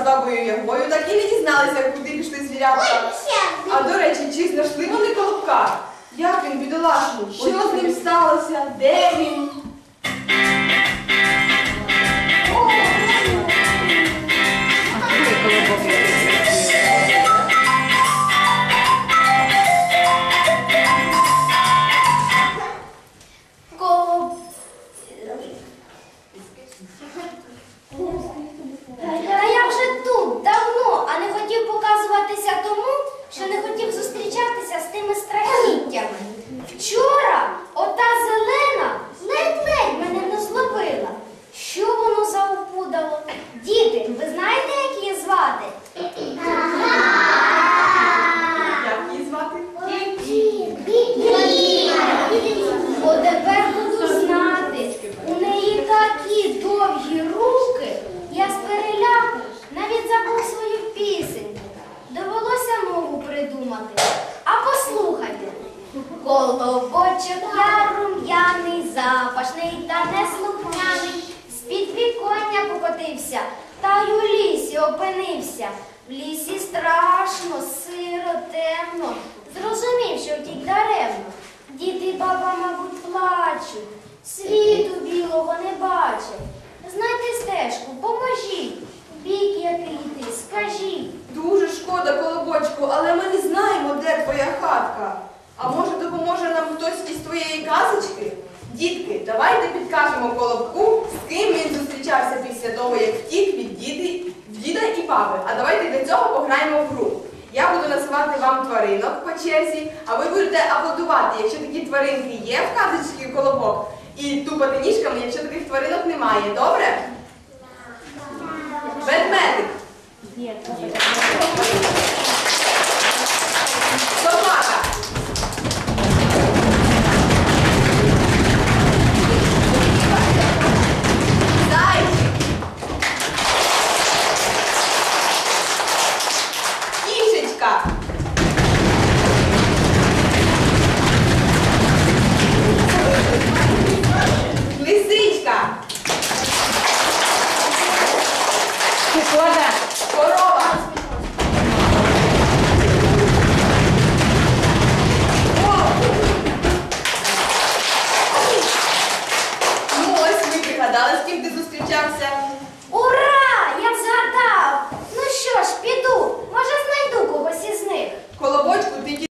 з бабою Ягою так і не дізналися, куди пішли звірятка. А до речі, чи знайшли вони колобка? Як він, бідолашний? Що з ним сталося? Де він? acontecer a tua Колобочок рум'яний, запашний та неслухняний. З-під віконня покотився, та й у лісі опинився. В лісі страшно, сиро, темно. Зрозумів, що втік даремно. Діти баба, мабуть, плачуть, світу білого не бачать. Знайте стежку, давайте підкажемо колобку, з ким він зустрічався після того, як втік від діди, діда і баби. А давайте для цього пограємо в гру. Я буду називати вам тваринок по черзі, а ви будете аплодувати, якщо такі тваринки є в казочці колобок, і тупати ніжками, якщо таких тваринок немає. Добре? Ведмедик. Собака. Музика. Лисичка. Кислота. Корова. Ну, ось ми пригадали, з ким ти зустрічався.